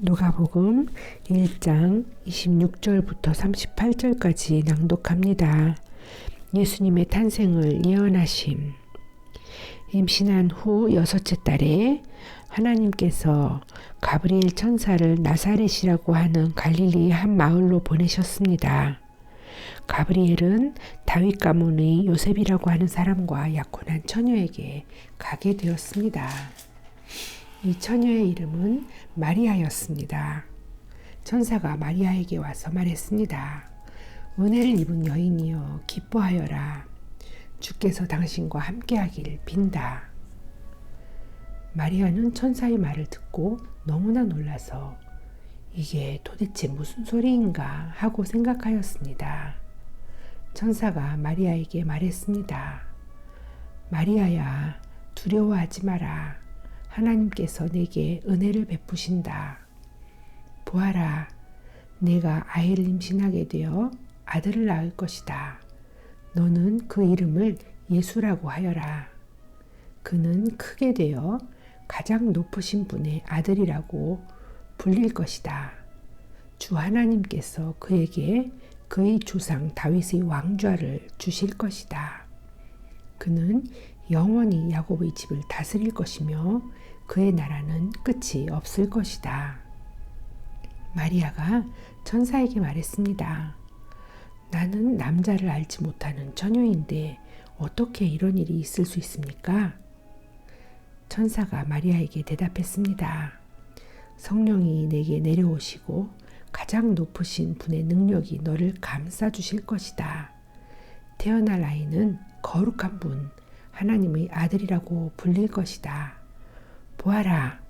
누가복음 1장 26절부터 38절까지 낭독합니다. 예수님의 탄생을 예언하심. 임신한 후 여섯째 달에 하나님께서 가브리엘 천사를 나사렛이라고 하는 갈릴리 한 마을로 보내셨습니다. 가브리엘은 다윗 가문의 요셉이라고 하는 사람과 약혼한 처녀에게 가게 되었습니다. 이 처녀의 이름은 마리아였습니다. 천사가 마리아에게 와서 말했습니다. 은혜를 입은 여인이여 기뻐하여라. 주께서 당신과 함께하길 빈다. 마리아는 천사의 말을 듣고 너무나 놀라서 이게 도대체 무슨 소리인가 하고 생각하였습니다. 천사가 마리아에게 말했습니다. 마리아야, 두려워하지 마라. 하나님께서 내게 은혜를 베푸신다. 보아라, 내가 아이를 임신하게 되어 아들을 낳을 것이다. 너는 그 이름을 예수라고 하여라. 그는 크게 되어 가장 높으신 분의 아들이라고 불릴 것이다. 주 하나님께서 그에게 그의 조상 다윗의 왕좌를 주실 것이다. 그는 영원히 야곱의 집을 다스릴 것이며 그의 나라는 끝이 없을 것이다. 마리아가 천사에게 말했습니다. 나는 남자를 알지 못하는 처녀인데 어떻게 이런 일이 있을 수 있습니까? 천사가 마리아에게 대답했습니다. 성령이 내게 내려오시고 가장 높으신 분의 능력이 너를 감싸 주실 것이다. 태어날 아이는 거룩한 분, 하나님의 아들이라고 불릴 것이다. 보아라,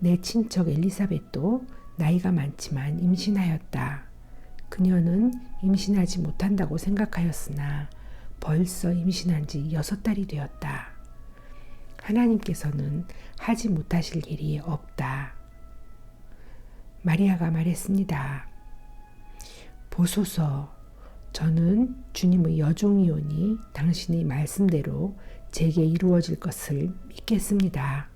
내 친척 엘리사벳도 나이가 많지만 임신하였다. 그녀는 임신하지 못한다고 생각하였으나 벌써 임신한 지 여섯 달이 되었다. 하나님께서는 하지 못하실 일이 없다. 마리아가 말했습니다. 보소서, 저는 주님의 여종이오니 당신의 말씀대로 제게 이루어질 것을 믿겠습니다.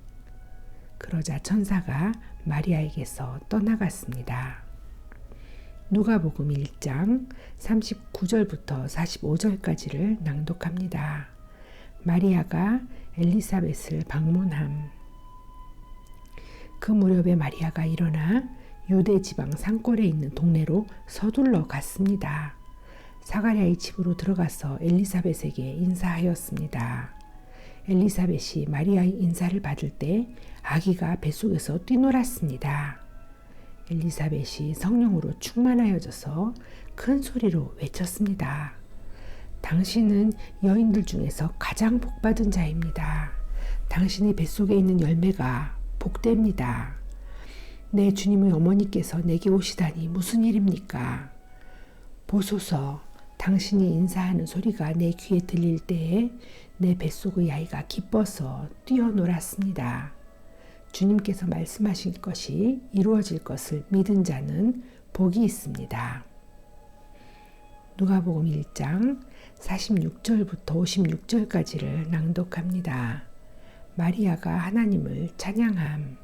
그러자 천사가 마리아에게서 떠나갔습니다. 누가복음 1장 39절부터 45절까지를 낭독합니다. 마리아가 엘리사벳을 방문함. 그 무렵에 마리아가 일어나 유대 지방 산골에 있는 동네로 서둘러 갔습니다. 사가랴의 집으로 들어가서 엘리사벳에게 인사하였습니다. 엘리사벳이 마리아의 인사를 받을 때 아기가 뱃속에서 뛰놀았습니다. 엘리사벳이 성령으로 충만하여져서 큰 소리로 외쳤습니다. 당신은 여인들 중에서 가장 복받은 자입니다. 당신의 뱃속에 있는 열매가 복됩니다. 내 주님의 어머니께서 내게 오시다니 무슨 일입니까? 보소서, 당신이 인사하는 소리가 내 귀에 들릴 때에 내 뱃속의 아이가 기뻐서 뛰어놀았습니다. 주님께서 말씀하신 것이 이루어질 것을 믿은 자는 복이 있습니다. 누가복음 1장 46절부터 56절까지를 낭독합니다. 마리아가 하나님을 찬양함.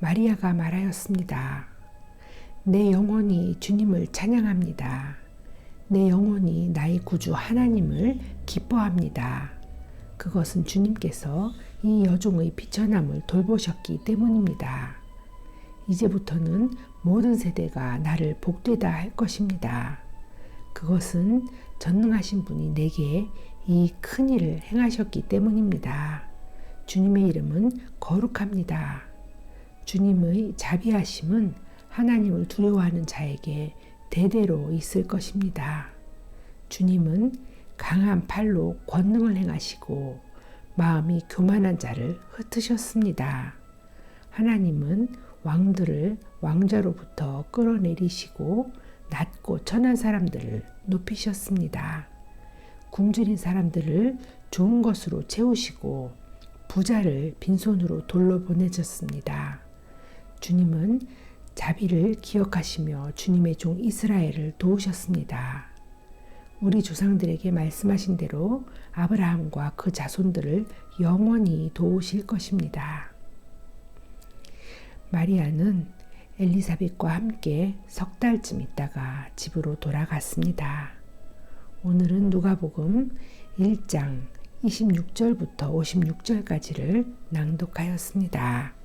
마리아가 말하였습니다. 내 영혼이 주님을 찬양합니다. 내 영혼이 나의 구주 하나님을 기뻐합니다. 그것은 주님께서 이 여종의 비천함을 돌보셨기 때문입니다. 이제부터는 모든 세대가 나를 복되다 할 것입니다. 그것은 전능하신 분이 내게 이 큰 일을 행하셨기 때문입니다. 주님의 이름은 거룩합니다. 주님의 자비하심은 하나님을 두려워하는 자에게 대대로 있을 것입니다. 주님은 강한 팔로 권능을 행하시고 마음이 교만한 자를 흩으셨습니다. 하나님은 왕들을 왕자로부터 끌어내리시고 낮고 천한 사람들을 높이셨습니다. 굶주린 사람들을 좋은 것으로 채우시고 부자를 빈손으로 돌려보내셨습니다. 주님은 자비를 기억하시며 주님의 종 이스라엘을 도우셨습니다. 우리 조상들에게 말씀하신 대로 아브라함과 그 자손들을 영원히 도우실 것입니다. 마리아는 엘리사벳과 함께 석 달쯤 있다가 집으로 돌아갔습니다. 오늘은 누가복음 1장 26절부터 56절까지를 낭독하였습니다.